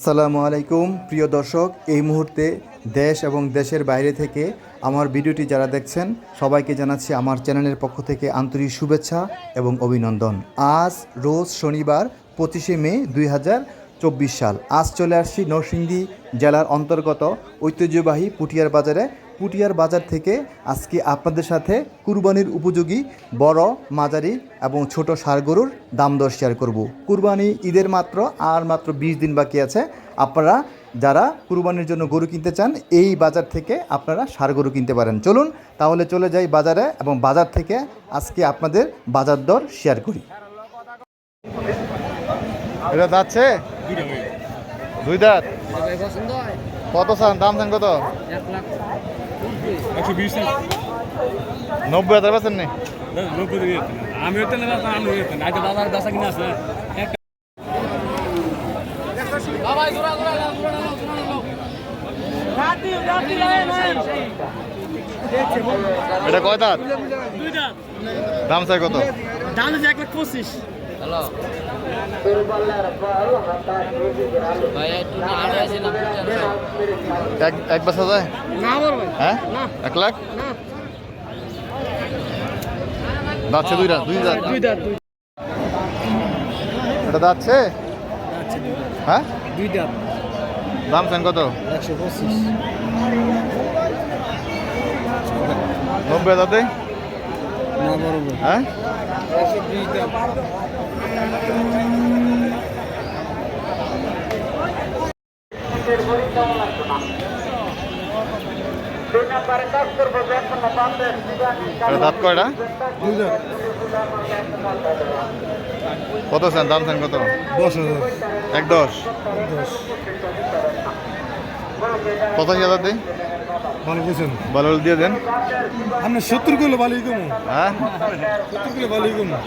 আসসালামু আলাইকুম, প্রিয় দর্শক। এই মুহূর্তে দেশ এবং দেশের বাইরে থেকে আমার ভিডিওটি যারা দেখছেন, সবাইকে জানাচ্ছি আমার চ্যানেলের পক্ষ থেকে আন্তরিক শুভেচ্ছা এবং অভিনন্দন। আজ রোজ শনিবার, পঁচিশে মে দুই হাজার চব্বিশ সাল। আজ চলে আসছি নরসিংদী জেলার অন্তর্গত ঐতিহ্যবাহী পুটিয়ার বাজারে পুটিয়ার বাজার থেকে আজকে আপনাদের সাথে কুরবানির উপযোগী বড়, মাঝারি এবং ছোট গরুর দাম দর শেয়ার করব। কুরবানি ঈদের মাত্র আর মাত্র বিশ দিন বাকি আছে। আপনারা যারা কুরবানির জন্য গরু কিনতে চান, এই বাজার থেকে আপনারা ষাঁড় গরু কিনতে পারেন। চলুন তাহলে চলে যাই বাজারে এবং বাজার থেকে আজকে আপনাদের বাজার দর শেয়ার করি। এটা যাচ্ছে? দুই দাঁত? কত চান? দাম চান কত? নব্বই হাজার পাচ্ছেন নি? আমি এটা কয় দাঁত? দাম চাই কত? দাম এক লাখ পঁচিশ। হ্যালো এক এক বাসা যায় না হ্যাঁ? এক লাখ? দুই দুই দুই এটা হ্যাঁ? দুই দাম চান কত? একশো পঁচিশ। নব্বই হাজার হ্যাঁ? দাঁত কয়টা? দুই কত চান দাম চান কত? দশ হাজার। এক দশ? পঁচাশি হাজার দেয়? ভালো দিয়ে দেন। আপনি সত্তর কিলো ভালোই কমো হ্যাঁ? সত্তর কিলো ভালোই কমো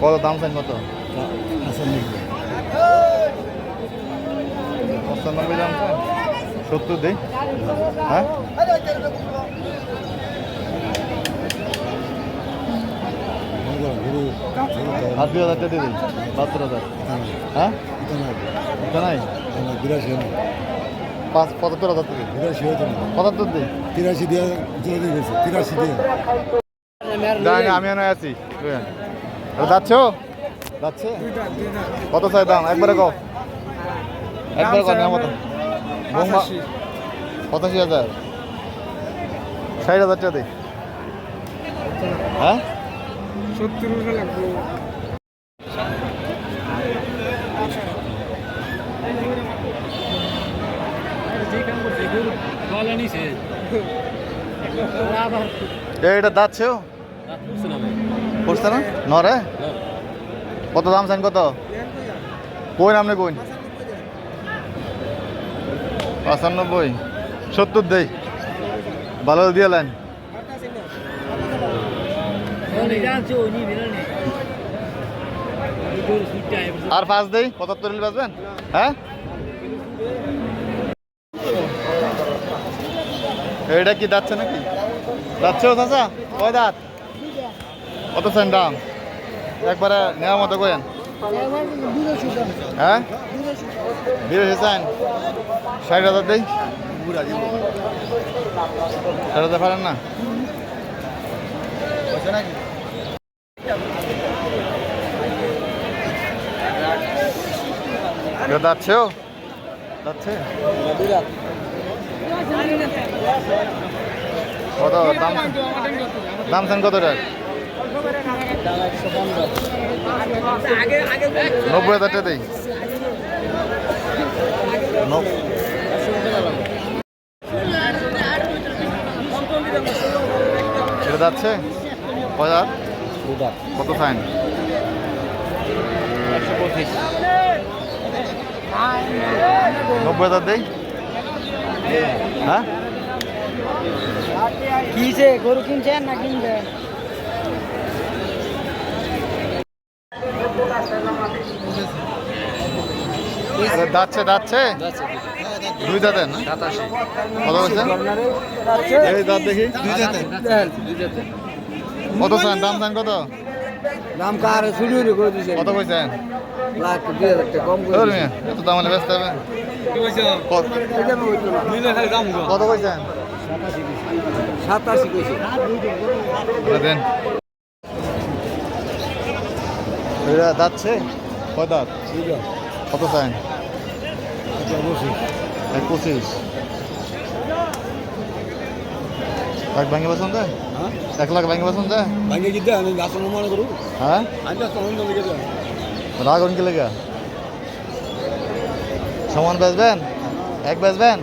কত দাম চান কত? পঁচানব্বই দাম সত্তর দেই। হ্যাঁ? আর দুই হাজার টাকা দিয়ে দিই বাহাত্তর হাজার হ্যাঁ এটা নাই পাঁচ পঁচাত্তর হাজার থেকে দিই পঁচাত্তর দিই তিরাশি দিয়ে গেছে তিরাশি দিয়ে আমি এনে আছি যাচ্ছ যাচ্ছে কত চাই দাম একবারে কও একবারে কও নেওয়া মতো পঁচাশি হাজার ষাট হাজার টাকা দিই হ্যাঁ সত্তর লাগবে। আবার এ, এটা রাত করছে না? নরে কত দাম চান কত? কই নামনে কই? পঁচানব্বই। সত্তর দেই। ভালো দিয়ে লাইন আর পাঁচ দেই, পঁচাত্তর হলে বাঁচবেন হ্যাঁ? এটা কি যাচ্ছে নাকি? যাচ্ছে চাচা? কয় দাঁত? কত চান দাম? একবারে নেওয়া মতো কয়েন হ্যাঁ? বিরাশি চান ষাট হাজার দেই। ষাট হাজার পারেন না? নাকি? এটা যাচ্ছেও যাচ্ছে কত? দাম দাম চান কত টাকা নব্বই হাজার টাকা দেই। এটা যাচ্ছে? কত ফাইন একশো পঁচিশ। নব্বই হাজার দেই? হ্যাঁ? কিছে গরু কিনছেন না কিনবেন যাচ্ছে যাচ্ছে দুই দাঁতের না কত বলছেন? এই দাঁত দেখি। দুই দাঁতের কত চান? দাম চান কত? দাম কার? শুরু করে দিছে? কত কইছেন লাখ দুই হাজার টাকা কম করে মিয়া, এত দাম হলে ব্যস্ত হবে। কি বলছো কত- মিলে খালি দাম কত কইছেন সাতাশি কইছে। ওটা দেন। এটা যাচ্ছে? কয় দাঁত কত এক পঁচিশ এক ভাঙে পছন্দ এক লাখ ভাঙে পছন্দ ভাঙে কি দেয় আমি আসল মনে করু হ্যাঁ আমি আসল অন্য লিখে দেয় রাগ অনকে লেগে? সমান বেচবেন? এক বেচবেন?